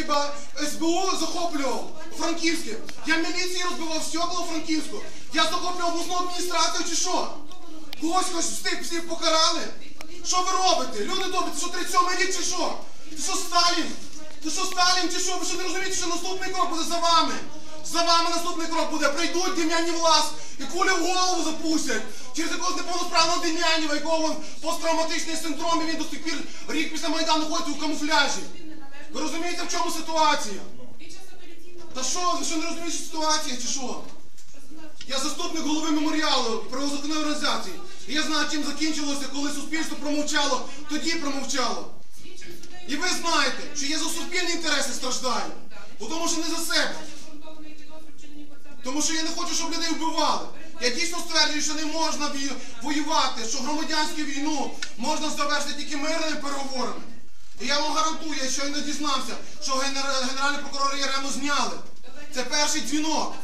хіба СБУ захоплював Франківське. Я міліції розбивав стекла у Франківську. Я захоплював обласну адміністрацію чи що? Когось хоч всіх всіх покарали? Що ви робите? Люди добрі, це що 37 рік чи що? Ти що Сталін? Ти що Сталін чи що? Ви що не розумієте, що наступний крок буде за вами? За вами наступний крок буде. Прийдуть Дем'яні влас і кулі в голову запустять. Через якогось неповносправного Дем'янєва, якого вон посттравматичний синдром, і він до сих пір рік після Майдану ходить у камуфляжі. Ви розумієте, в чому ситуація? Та що, ви що не розумієте ситуація чи що? Я заступник голови меморіалу правозаконної організації. І я знаю, чим закінчилося, коли суспільство промовчало, тоді промовчало. І ви знаєте, що я за суспільні інтереси страждаю. Бо Тому що не за себе. Тому що я не хочу, щоб людей вбивали. Я дійсно стверджую, що не можна воювати, що громадянську війну можна завершити тільки мирними переговорами. І я вам гарантую, я щойно дізнався, що генер- генеральний прокурор Ярему зняли. Це перший дзвінок.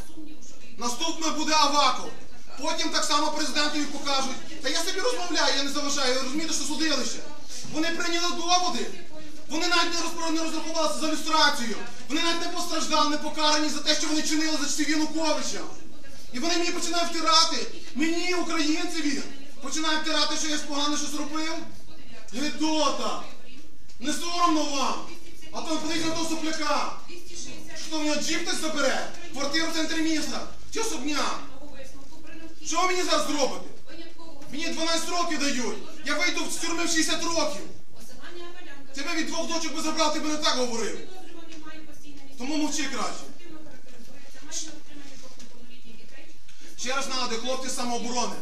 Наступною буде Аваков. Потім так само президентові покажуть. Та я собі розмовляю, я не заважаю. Ви розумієте, що судилище. Вони прийняли доводи. Вони навіть не розрахувалися за люстрацію. Вони навіть не постраждали, не покарані за те, що вони чинили за часів Януковича. І вони мені починають втирати. Мені, українцеві, починають втирати, що я ж погано щось робив. Гедота! Не соромно вам! А то подивіться на того сопляка! Що в нього джип хтось забере? Квартиру в центрі міста? Чи особняк? Що ви мені зараз зробите? Мені 12 років дають. Я вийду з тюрми в 60 років. Тебе від двох дочок би забрав, ти би не так говорив. Тому мовчи краще. Ще раз нагадую, хлопці самооборони.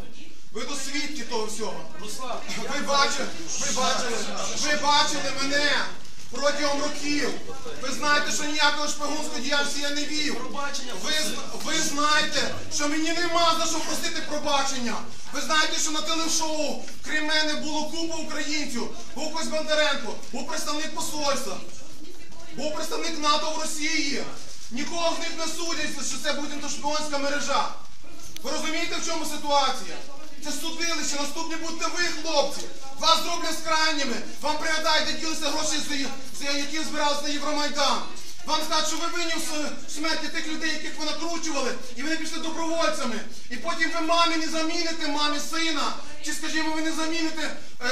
Ви то свідки того всього. Ви бачили, ви бачили, ви бачили мене протягом років. Ви знаєте, що ніякого шпигунської діяльності я не вів. Ви, ви знаєте, що мені нема за що просити пробачення. Ви знаєте, що на телешоу, крім мене, було купа українців. Був Кось Бондаренко, був представник посольства, був представник НАТО в Росії. Нікого з них не судять, що це буде шпигунська мережа. Ви розумієте, в чому ситуація? Це судилище, наступні будете ви, хлопці. Вас зроблять крайніми. Вам пригадають, де ділися гроші, за- які збиралися на Євромайдан. Вам скажуть, що ви винні в смерті тих людей, яких ви накручували, і вони пішли добровольцями. І потім ви мамі не заміните, мамі сина. Чи, скажімо, ви не заміните е,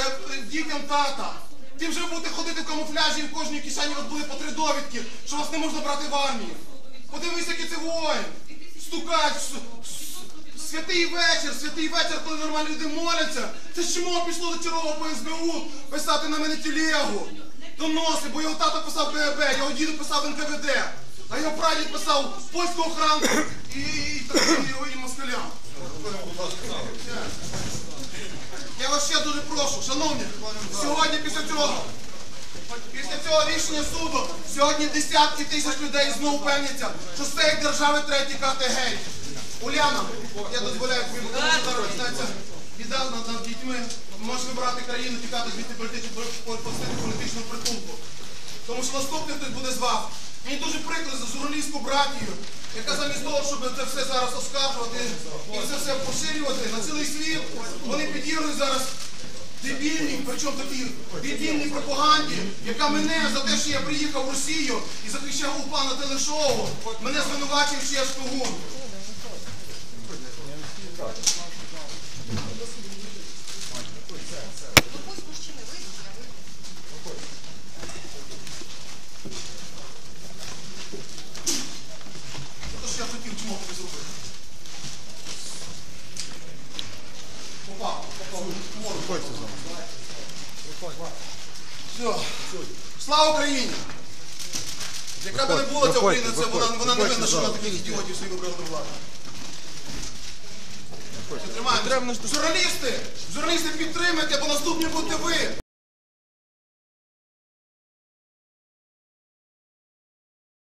дітям тата. Тим вже будете ходити в камуфляжі і в кожній кишені вас були по три довідки, що вас не можна брати в армію. Подивись, який це воїн. Стукач, святий вечір, святий вечір, коли нормальні люди моляться. Це чому пішло до Чарова по СБУ писати на мене тілегу? Доноси, бо його тато писав КГБ, його діду писав НКВД, а його прадід писав польську охранку і, і, і, і, і москалям. Я вас ще дуже прошу, шановні, сьогодні після цього, після цього рішення суду, сьогодні десятки тисяч людей знову певняться, що з цієї держави тікати геть. Уляна, я дозволяю зараз почнеться біда над, дітьми. Можеш вибрати країну, тікати звідти політичного політичного притулку. Тому що наступний хтось буде з вас. Мені дуже прикро за журналістську братію, яка замість того, щоб це все зараз оскаржувати і це все поширювати на цілий світ, вони підігрують зараз дебільній, причому такій дебільній пропаганді, яка мене за те, що я приїхав в Росію і захищав УПА на телешоу, мене звинувачує, що я шпигун. Те, що я хотів чому тобі зробити. Попав, попав. Морду. Все. Слава Україні! Яка би не була ця Україна, це вона, вона не винна, що вона таких ідіотів собі вибрала до влади. Тримаємо. Журналісти! Журналісти підтримайте, бо наступні будете ви!